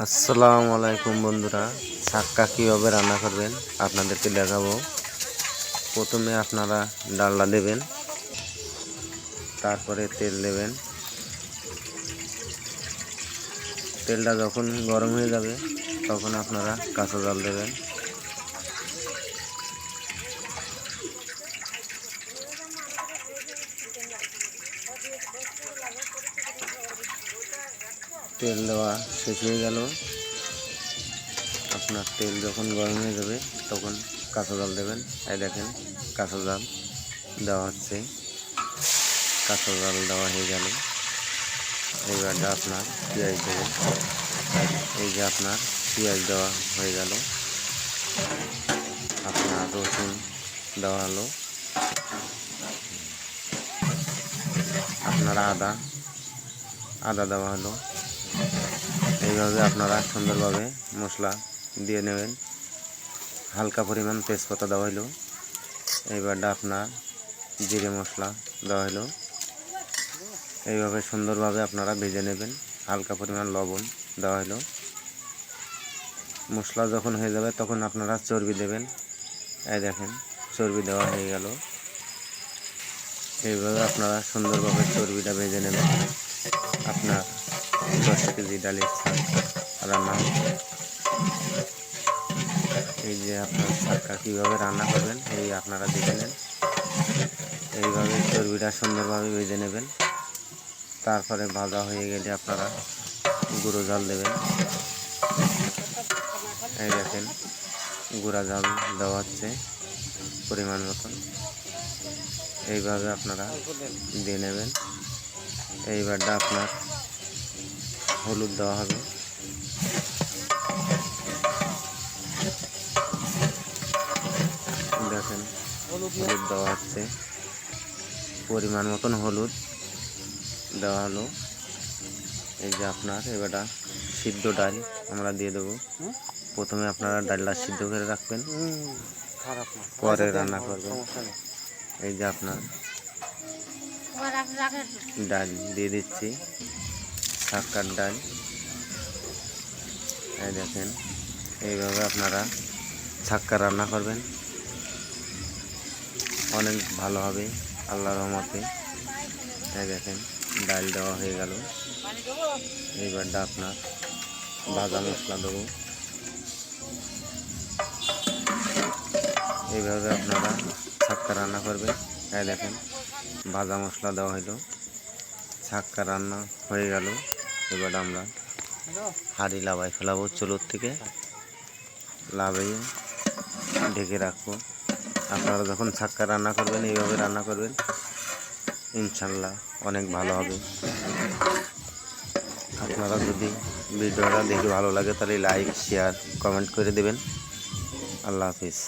আসসালামু আলাইকুম বন্ধুরা। ছাক্কা কীভাবে রান্না করবেন আপনাদেরকে দেখাবো। প্রথমে আপনারা ডালনা দেবেন, তারপরে তেল দেবেন। তেলটা যখন গরম হয়ে যাবে, তখন আপনারা কাঁচা জল দেবেন। তেল দেওয়া শেষ হয়ে গেল। আপনার তেল যখন গরম হয়ে যাবে, তখন কাঁচা জল দেবেন। এই দেখেন, কাঁচা জল দেওয়া হচ্ছে। কাঁচা জল দেওয়া হয়ে গেল। এইবারটা আপনার পেঁয়াজ দেবেন, এই যে আপনার পেঁয়াজ দেওয়া হয়ে গেল। আপনার রসুন দেওয়া হলো। আপনার আদা আদা দেওয়া হলো। এইভাবে আপনারা সুন্দরভাবে মশলা দিয়ে নেবেন। হালকা পরিমাণ তেজপাতা দেওয়া হলো। এইবারটা আপনার জিরে মশলা দেওয়া হলো। এইভাবে সুন্দরভাবে আপনারা ভেজে নেবেন। হালকা পরিমাণ লবণ দেওয়া হলো। মশলা যখন হয়ে যাবে তখন আপনারা চর্বি দেবেন। এই দেখেন, চর্বি দেওয়া হয়ে গেল। এইভাবে আপনারা সুন্দরভাবে চর্বিটা ভেজে নেবেন। আপনার দশ কেজি ডালের শাক রান্না এই যে আপনার শাকটা কীভাবে রান্না করবেন, এই আপনারা দেখে নেন। এইভাবে চর্বিটা সুন্দরভাবে ভেজে নেবেন। তারপরে ভাজা হয়ে গেলে আপনারা গুঁড়ো জল দেবেন। এই দেখেন, গুঁড়া জল দেওয়া হচ্ছে পরিমাণ মতন। এইভাবে আপনারা দিয়ে নেবেন। এইবারটা আপনার হলুদ দেওয়া হবে। দেখেন হলুদ দেওয়া হচ্ছে। পরিমাণ মতন হলুদ দেওয়া হলো। এই যে আপনার এবারটা সিদ্ধ ডাল আমরা দিয়ে দেবো। প্রথমে আপনারা ডালটা সিদ্ধ করে রাখবেন। পরে রান্না করবেন। এই যে আপনার ডাল দিয়ে দিচ্ছি শাক্কার ডাল। এই দেখেন এইভাবে আপনারা ছাক্কা রান্না করবেন। অনেক ভালো হবে আল্লাহ রহমতে। এই দেখেন ডাল দেওয়া হয়ে গেল। এইবারটা আপনার ভাজা মশলা দেবো। এইভাবে আপনারা ছাক্কা রান্না করবেন এই দেখেন, ভাজা মশলা দেওয়া হলো ছাক্কা রান্না হয়ে গেল। এবার আমরা হাঁড়ি লাভাই ফেলাবো চুলোর থেকে। লাভাইয়ে ঢেকে রাখব। আপনারা যখন ছাক্কা রান্না করবেন, এইভাবে রান্না করবেন, ইনশাল্লাহ অনেক ভালো হবে। আপনারা যদি ভিডিওটা দেখে ভালো লাগে, তাহলে লাইক শেয়ার কমেন্ট করে দেবেন। আল্লাহ হাফিজ।